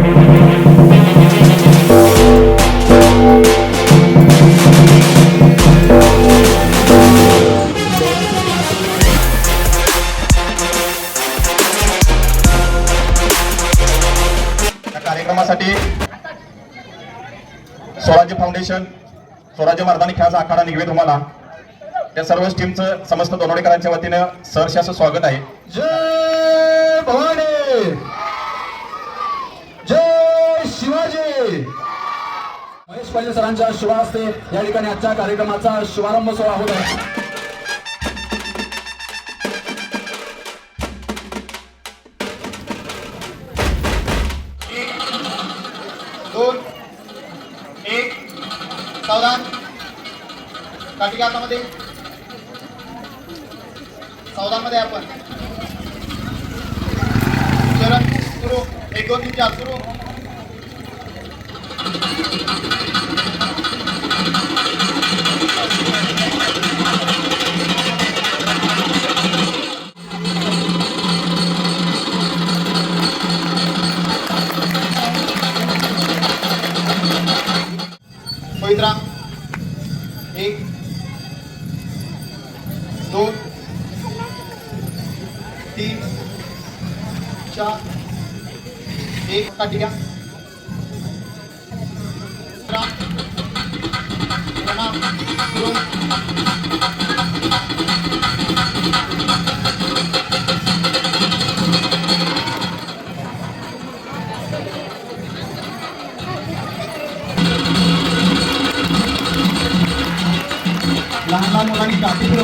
या कार्यक्रमासाठी स्वराज्य फाउंडेशन स्वराज्य मर्दानी खेळाचा आखाडा निघवे तुम्हाला. त्या सर्व टीमचं समस्त दोनोडेकरांच्या वतीनं सहर्ष असं स्वागत आहे. देशपांडे सरांच्या शुभ हस्ते. या ठिकाणी आजच्या कार्यक्रमाचा शुभारंभ सोहळा होत आहे. दोन एक सावधान. काठी हातामध्ये सावधानमध्ये आपण. चरण सुरू. एक दोन तीन चार. सुरू.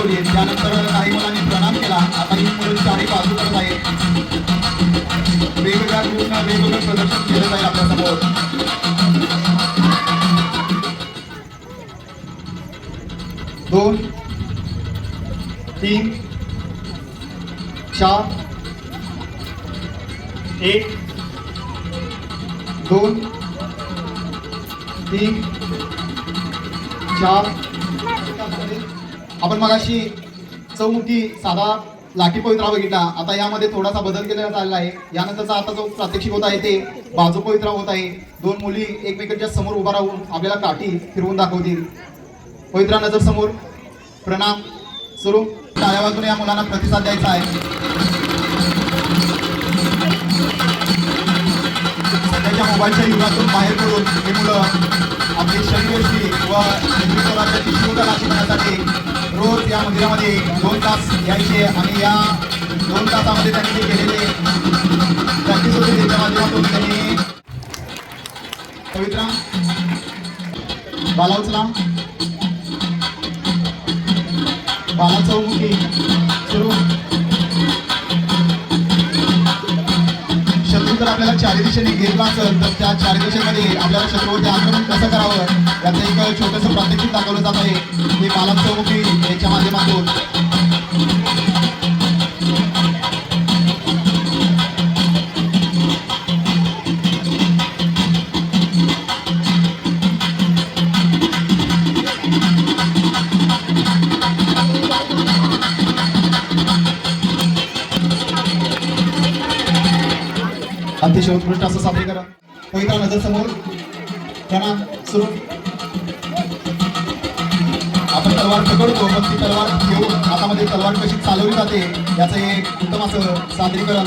काठी त्यानंतर काही मुलांनी प्रणाम केला. आता ही मुलं चारी बाजू करत आहेत. वेगवेगळ्या ग्रुपनं वेगवेगळं प्रदर्शन केलं जाईल आपल्यासमोर. दोन तीन चार एक दोन तीन चार. आपण मगाशी चौमुखी साधा लाठी पवित्रा बघितला. आता यामध्ये थोडासा बदल केलेला आलेला आहे. यानंतरचा आता जो प्रात्यक्षिक होत आहे ते बाजू पवित्रा होत आहे. दोन मुली एकमेकांच्या समोर उभा राहून आपल्याला काठी फिरवून दाखवतील. पवित्रा नजर समोर. प्रणाम. सुरू. टाळ्या बाजूने या मुलांना प्रतिसाद द्यायचा आहे. सध्याच्या मोबाईलच्या युगातून बाहेर पडून हे मुलं आपली शरीरयष्टी व नेतृत्वाच्या तीक्ष्णता शिकण्यासाठी रोज या मंदिरामध्ये दोन तास यायचे आणि या दोन तासामध्ये त्यांनी केलेले प्रॅक्टिस होते त्याच्या माध्यमातून त्यांनी पवित्रा बाला उचला बाला चौमुखी सुरू. आपल्याला चारी दिशेने घेतला असेल तर त्या चारी दिशेमध्ये आपल्याला शत्रूवरती आक्रमण कसं करावं? याचं एक छोटंसं प्रात्यक्षिक दाखवलं जात आहे. हे बालक चौमुखी याच्या माध्यमातून. उत्कृष्ट असं सादरीकरण कविता नजर समोर. त्यांना सुरू. आपण तलवार पकडतो मग ती तलवार घेऊन हातामध्ये तलवार कशी चालवली जाते याचं एक उत्तम असं सादरीकरण.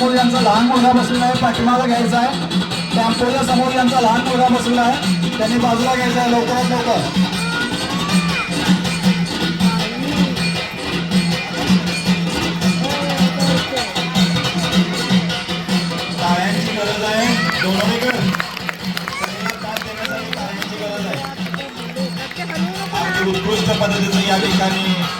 समोर यांचा लहान मुलगा बसलेला आहे पाठीमागा घ्यायचा आहे. टेम्पोच्या समोर यांचा लहान मुलगा बसलेला आहे. त्यांनी बाजूला घ्यायचा आहे लवकरात लवकर. उत्कृष्ट पद्धतीचं या ठिकाणी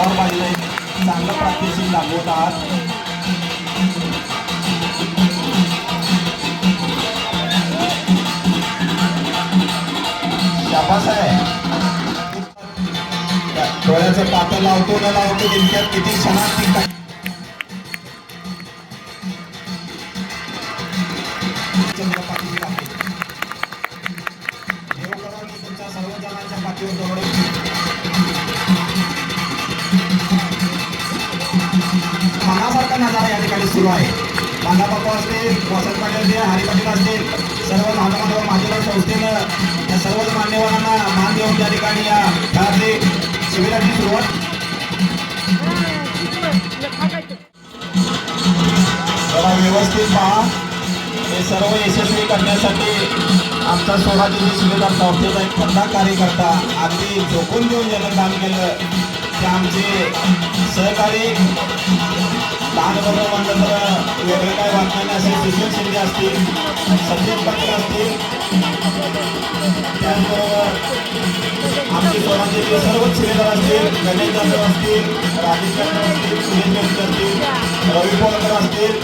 तलावर बाजूला चांगलं प्रात्यक्षिक दाखवत आहात. शाबास आहे डोळ्याचं पातळ लावतो न लावतो तितक्यात किती क्षणात ती ठिकाणी सुरू आहे. कांदा असतील वसंत पाटील असतील हरी पाटील असतील सर्व महात्मा माझ्या संस्थेनं या सर्वच मान्यवरांना मान देऊन त्या ठिकाणी या खेळातली शिबिराची सुरुवात. जरा व्यवस्थित पहा. हे सर्व यशस्वी करण्यासाठी आमचा सोळाची सुविधा संस्थेचा एक खंदा कार्यकर्ता अगदी झोकून देऊन ज्यानं काम केलं. ते आमचे सहकारी लहान म्हणलं तर वेगळं काय वाटणार नाही असे सुशील शिंदे असतील सचिन पाटील असतील त्याचबरोबर आमचे सोळाचे सर्वच शिलेदार असतील गणेश जाधव असतील राजेश जाधव असतील सुनील जोशी असतील रवी पोळकर असतील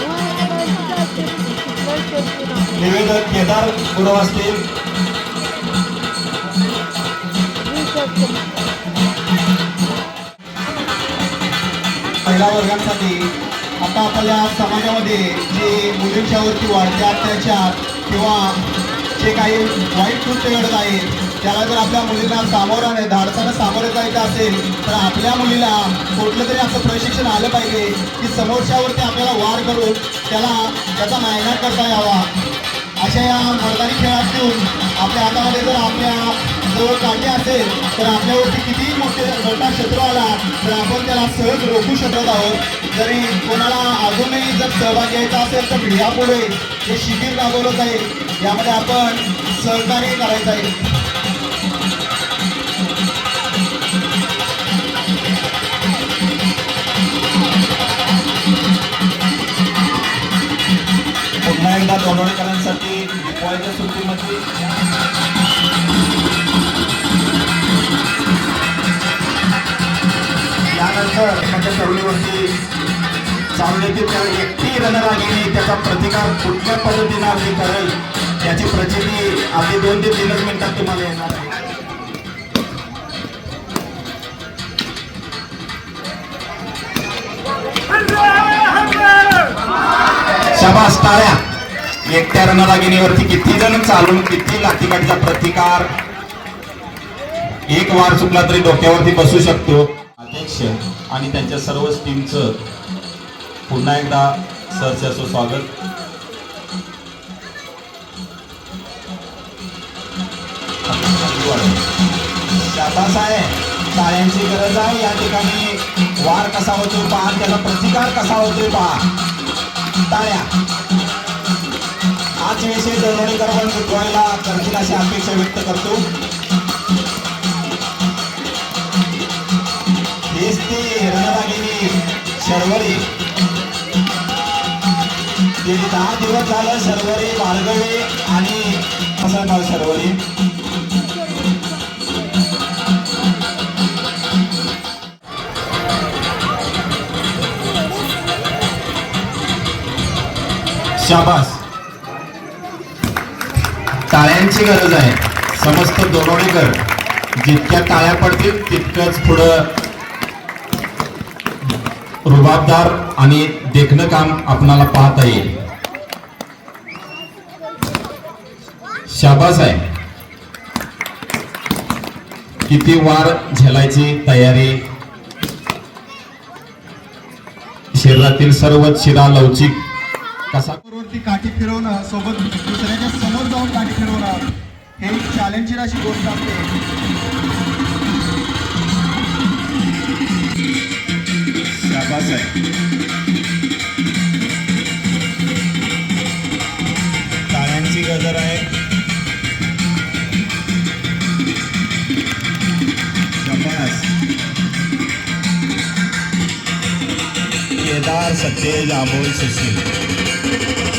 विविध केदार गुरव असतील महिला वर्गांसाठी आता आपल्या समाजामध्ये जे मुलींच्यावरती वाढते अत्याचार किंवा जे काही वाईट कृत्य घडत आहे त्याला जर आपल्या मुलींना सामोराने धाडसानं सामोरे जायचं असेल तर आपल्या मुलीला कुठलं तरी असं प्रशिक्षण आलं पाहिजे की समोरच्यावरती आपल्याला वार करून त्याला त्याचा नायनाट करता यावा. अशा या मर्दानी खेळातून आपल्या हातामध्ये जर आपल्या जवळ काटे असेल तर आपल्यावरती कितीही मोठे मोठा शत्रू आला तर आपण त्याला सहज रोखू शकत आहोत. जरी कोणाला अजूनही जर सहभाग घ्यायचा असेल तर यापुढे हे शिबिर राबवलं जाईल. यामध्ये आपण सहकार्य करायचं आहे. पुन्हा एकदा दोनवडेकरांसाठी सुट्टीमध्ये यानंतर माझ्या तरुणीवरती चालण्याची त्या एकटी रणरागिणी त्याचा प्रतिकार कुठल्या पद्धतीनं अगदी करेल याची प्रचिती अगदी दोन ते तीनच मिनिटात तुम्हाला येणार आहे. शाबास टाळ्या एकट्या रणरागिणीवरती किती जण चालून किती लाठीकाठीचा प्रतिकार? एक वार चुकला तरी डोक्यावरती बसू शकतो. अध्यक्ष आणि त्यांच्या सर्वच टीमचं पुन्हा एकदा सरचे स्वागत. आहे टाळ्यांची गरज आहे. या ठिकाणी वार कसा होतो पहा. त्याचा प्रतिकार कसा होतोय पहा. टाळ्या. आज विषय दरवडीकर पण सुटवायला करतील अशी अपेक्षा व्यक्त करतो. सर्वरी गेली दहा दिवस झालं सर्वरी मार्गवे आणि असणार सर्वरी शाबास. टाळ्यांची गरज आहे. समस्त दोनोडेकर जितक्या टाळ्या पडतील तितकंच पुढं रुबाबदार आणि देखणं काम आपणाला पाहता येईल. शाबास आहे. किती वार झेलायची तयारी. शरीरातील सर्व शिरा लवचिक. कसा वरती काठी फिरवणं सोबत दुसऱ्याच्या समोर जाऊन काठी फिरवणं. हे एक चॅलेंजिंग अशी गोष्ट असते. शाबास आहे टाळ्यांची गजर आहे. केदार सतेज अमोल सुशील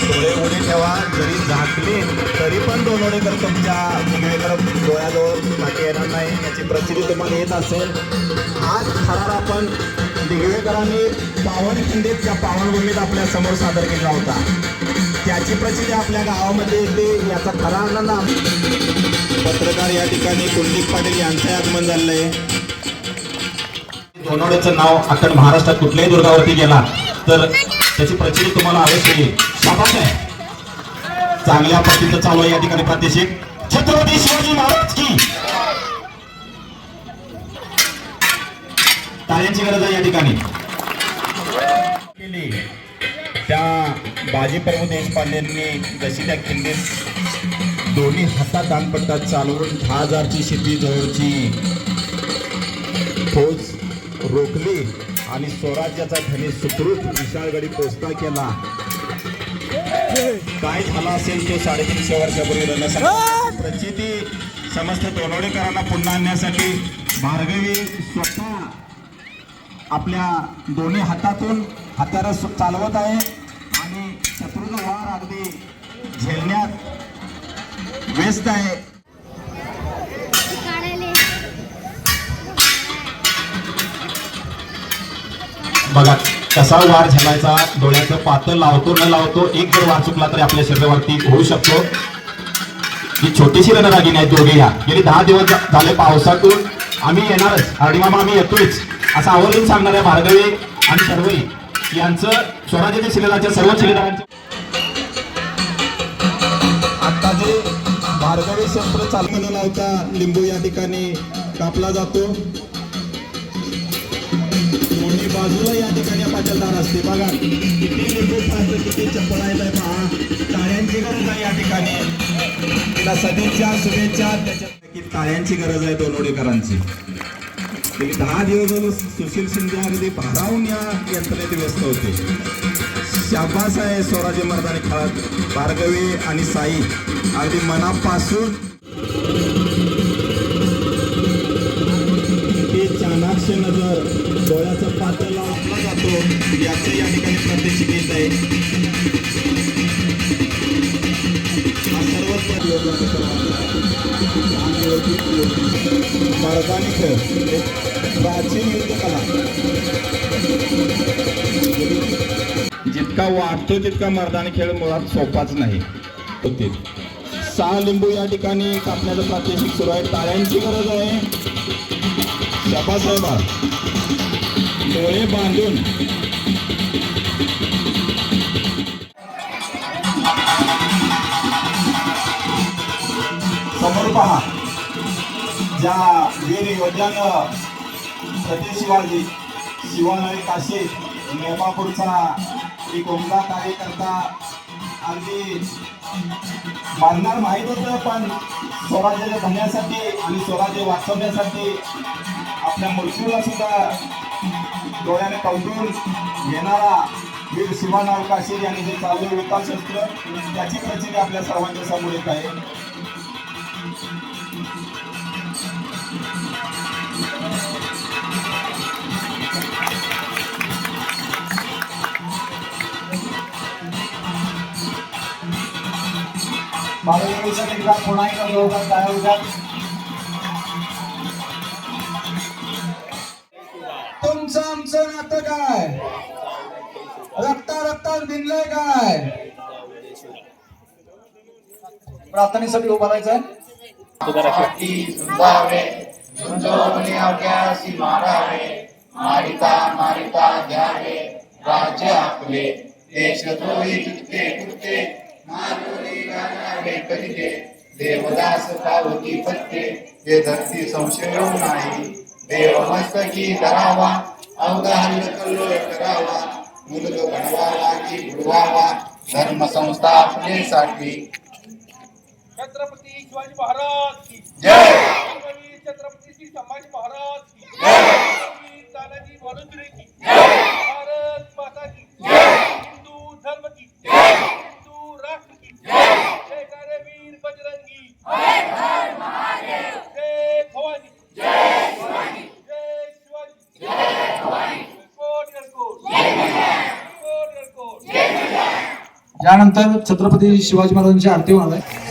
डोळे उडी ठेवा जरी झाकले तरी पण डोळोडेकर तुमच्या. वेगवेगळ्या डोळ्याजवळ बाकी येणार नाही याची प्रचिती तुम्हाला येत असेल. आज खरार आपण दिगवेकरांनी पावनखिंडीत त्या पावनभूमीत आपल्यासमोर सादर केला होता. त्याची प्रचिती आपल्या गावामध्ये येते याचा खरा आनंद पत्रकार या ठिकाणी कुलदीप पाटील यांचं आगमन झालेलं आहे दोनोड्याचं नाव अखंड महाराष्ट्रात कुठल्याही दुर्गावरती गेला तर त्याची प्रचिती तुम्हाला आवश्यक येईल शाबास आहे. चांगल्या पद्धतीचं चालू आहे या ठिकाणी प्रादेशिक छत्रपती शिवाजी महाराज की. टाळ्यांची गरज आहे या ठिकाणी. केली. त्या बाजी प्रभू देशपांडेंनी जशी त्या खिंडीत दोन्ही हातात दानपट्टा चालवून दहा हजारची शेती जवळची फौज रोखली आणि स्वराज्याचा धनी सुखरूप विशाळगडी पोचता केला. काय झाला असेल तो साडेतीनशे वर्षापूर्वी प्रचिती समस्त दोनवडेकरांना पुन्हा आणण्यासाठी भार्गवी स्वतः आपल्या दोन्ही हातातून हत्यारं चालवत आहे. आणि शत्रूचा वार अगदी झेलण्यात व्यस्त आहे. बघा कसा वार झेलायचा? डोळ्याचं पातळ लावतो न लावतो एक जर वार चुकला तरी आपल्या शरीरावरती होऊ शकतो. ही छोटीशी रणरागिनी आहे दोघे ह्या गेली दहा दिवस झाले पावसातून. आम्ही येणारच. आणि मामा आम्ही येतोच असं आवर्जून सांगणाऱ्या भार्गवी आणि शर्वई यांचं स्वराज्याच्या शिलेदारच्या सर्व शिलेदारांचं आता जे भार्गवे शस्त्र न लावता लिंबू या ठिकाणी कापला जातो. दोन्ही बाजूला या ठिकाणी पाचलदार असते. बघा किती लिंबू फास्ट किती चप्पल आहे पहा. टाळ्यांची गरज आहे या ठिकाणी. तिला सदिच्छा शुभेच्छा. त्याच्यापैकी टाळ्यांची गरज आहे दोनोडेकरांची गेली दहा दिवस झालं सुशील शिंदे अगदी भारावून या यंत्रणेत व्यस्त होते. शाबास आहे स्वराज्य मर्दानी खेळात भार्गवी आणि साई अगदी मनापासून. ते चाणाक्ष नजर डोळ्याचा पातळ लावला जातो याचं या ठिकाणी प्रत्यक्ष येत आहे. सर्वच मर्दानी खेळ एक प्राचीन युद्धकला. जितका वाटतो तितका मर्दानी खेळ मुळात सोपाच नाही. होते सहा लिंबू या ठिकाणी कापण्याचं प्रात्यक्षिक सुरू आहे. टाळ्यांची गरज आहे. शबासाहेबा डोळे बांधून. समोर पहा. ज्या वीर योद्ध्यानं सती शिवाजी शिवानळी काशी नेमापूरचा एक उमदा कार्यकर्ता अगदी मानणार माहीत होतं पण स्वराज्याच्या बनण्यासाठी आणि स्वराज्य वाचवण्यासाठी आपल्या मृत्यूला सुद्धा डोळ्याने कवटून घेणारा वीर शिवानाव काशीर यांनी जे चालू वृत्ताशस्त्र त्याची प्रचिती आपल्या सर्वांच्या समोर येत आहे. बालविवेचन पुन्हा एकदा जोरदार तुमचं आमचं नातं काय? रक्ता रक्तात भिनलंय काय? प्रार्थनेसाठी उभा राहायचंय. मारावे मारिता मारिता घ्यावे राज्य आपले देशद्रोही कृत्ये कृत्ये देवदास पावती पत्ते हे धरती संशय नाही. देव मस्तकी धरावा. अवधान कल्लोळ करावा. मुलग की बुडवावा. धर्म संस्था आपलेसाठी छत्रपती शिवाजी महाराज की. जय! छत्रपती श्री संभाजी महाराज की. तानाजी की. भारत माता की. हिंदू धर्म की हिंदू राष्ट्र की जयकारे वीर बजरंगी जय भवानी जय शिवाजी कोट कोट त्यानंतर छत्रपती शिवाजी महाराजांची आरती होणार आहे.